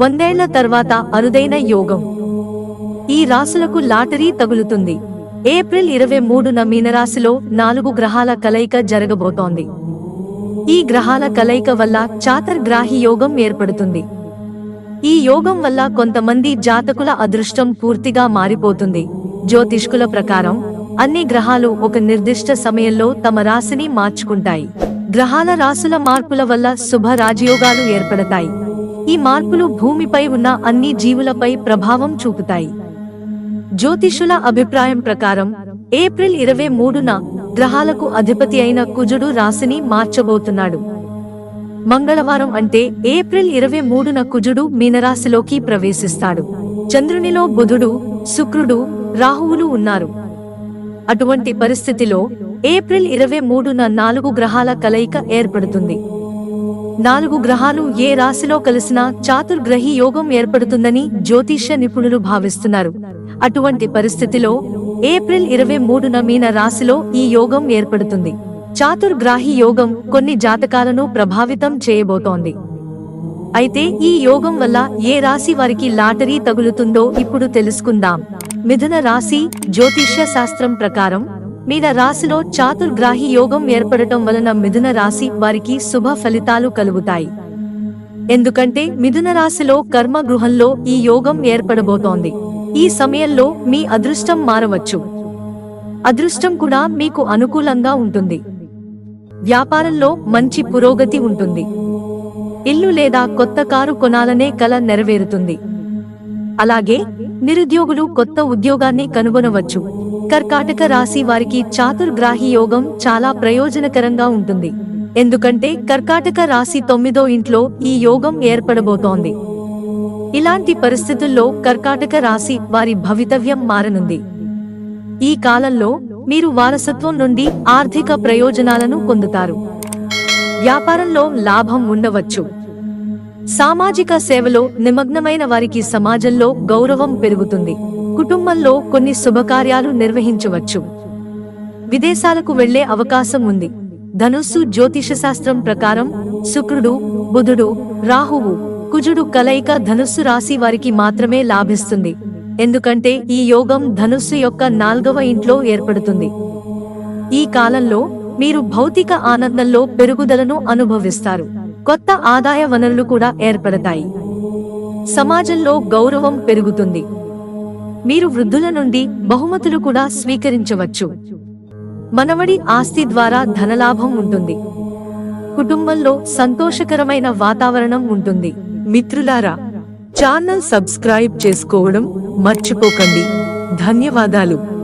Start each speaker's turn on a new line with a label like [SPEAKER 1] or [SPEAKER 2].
[SPEAKER 1] వందేళ్ళ తర్వాత అరుదైన యోగం. ఈ రాసులకు లాటరీ తగులుతుంది. ఏప్రిల్ ఇరవై మూడున మీనరాశిలో నాలుగు గ్రహాల కలయిక జరగబోతోంది. ఈ గ్రహాల కలయిక వల్ల చాతర్గ్రాహి యోగం ఏర్పడుతుంది. ఈ యోగం వల్ల కొంతమంది జాతకుల అదృష్టం పూర్తిగా మారిపోతుంది. జ్యోతిష్కుల ప్రకారం అన్ని గ్రహాలు ఒక నిర్దిష్ట సమయంలో తమ రాశిని మార్చుకుంటాయి. గ్రహాల రాసుల మార్పుల వల్ల శుభ రాజయోగాలు ఏర్పడతాయి. ఈ మార్పులు భూమిపై ఉన్న అన్ని జీవులపై ప్రభావం చూపుతాయి. జ్యోతిషుల అభిప్రాయం ప్రకారం ఏప్రిల్ ఇరవై మూడున గ్రహాలకు అధిపతి అయిన కుజుడు రాశిని మార్చబోతున్నాడు. మంగళవారం అంటే ఏప్రిల్ ఇరవై మూడున కుజుడు మీనరాశిలోకి ప్రవేశిస్తాడు. చంద్రునిలో బుధుడు శుక్రుడు రాహువులు ఉన్నారు. అటువంటి పరిస్థితిలో ఏప్రిల్ ఇరవై మూడున నాలుగు గ్రహాల కలయిక ఏర్పడుతుంది. నాలుగు గ్రహాలు ఏ రాశిలో కలిసినా చాతుర్గ్రహి యోగం ఏర్పడుతుందని జ్యోతిష్య నిపుణులు భావిస్తున్నారు. అటువంటి పరిస్థితిలో ఏప్రిల్ ఇరవై మూడున మీన రాశిలో ఈ యోగం ఏర్పడుతుంది. చాతుర్గ్రాహి యోగం కొన్ని జాతకాలను ప్రభావితం చేయబోతోంది. అయితే ఈ యోగం వల్ల ఏ రాశి వారికి లాటరీ తగులుతుందో ఇప్పుడు తెలుసుకుందాం. మిథున రాశి జ్యోతిష్య శాస్త్రం ప్రకారం మీద రాశిలో చాతుర్గ్రాహి యోగం ఏర్పడటం వలన మిథున రాశి వారికి శుభ ఫలితాలు కలుగుతాయి. ఎందుకంటే మిథున రాశిలో కర్మ గృహంలో ఈ యోగం ఏర్పడబోతోంది. ఈ సమయంలో మీ అదృష్టం మారవచ్చు. అదృష్టం కూడా మీకు అనుకూలంగా ఉంటుంది. వ్యాపారంలో మంచి పురోగతి ఉంటుంది. ఇల్లు లేదా కొత్త కారు కొనాలనే కల నెరవేరుతుంది. అలాగే నిరుద్యోగులు కొత్త ఉద్యోగాన్ని కనుగొనవచ్చు. కర్కాటక రాశి వారికి చాతుర్గ్రాహి యోగం చాలా ప్రయోజనకరంగా ఉంటుంది. ఎందుకంటే కర్కాటక రాశి తొమ్మిదో ఇంట్లో ఈ యోగం ఏర్పడబోతోంది. ఇలాంటి పరిస్థితుల్లో కర్కాటక రాశి వారి భవితవ్యం మారనుంది. ఈ కాలంలో మీరు వారసత్వం నుండి ఆర్థిక ప్రయోజనాలను పొందుతారు. వ్యాపారంలో లాభం ఉండవచ్చు. సామాజిక సేవలో నిమగ్నమైన వారికి సమాజంలో గౌరవం పెరుగుతుంది. కుటుంబంలో కొన్ని శుభకార్యాలు నిర్వహించవచ్చు. విదేశాలకు వెళ్ళే అవకాశం ఉంది. ధనుస్సు జ్యోతిష శాస్త్రం ప్రకారం శుక్రుడు బుధుడు రాహువు కుజుడు కలయిక ధనుస్సు రాశి వారికి మాత్రమే లాభిస్తుంది. ఎందుకంటే ఈ యోగం ధనుస్సు యొక్క నాల్గవ ఇంట్లో ఏర్పడుతుంది. ఈ కాలంలో మీరు భౌతిక ఆనందంలో పెరుగుదలను అనుభవిస్తారు. కొత్త ఆదాయ వనరులు కూడా ఏర్పడతాయి. సమాజంలో గౌరవం పెరుగుతుంది. మీరు వృద్ధుల నుండి బహుమతులు కూడా స్వీకరించవచ్చు. మనవడి ఆస్తి ద్వారా ధనలాభం ఉంటుంది. కుటుంబంలో సంతోషకరమైన వాతావరణం ఉంటుంది. మిత్రులారా ఛానల్ సబ్స్క్రైబ్ చేసుకోవడం మర్చిపోకండి. ధన్యవాదాలు.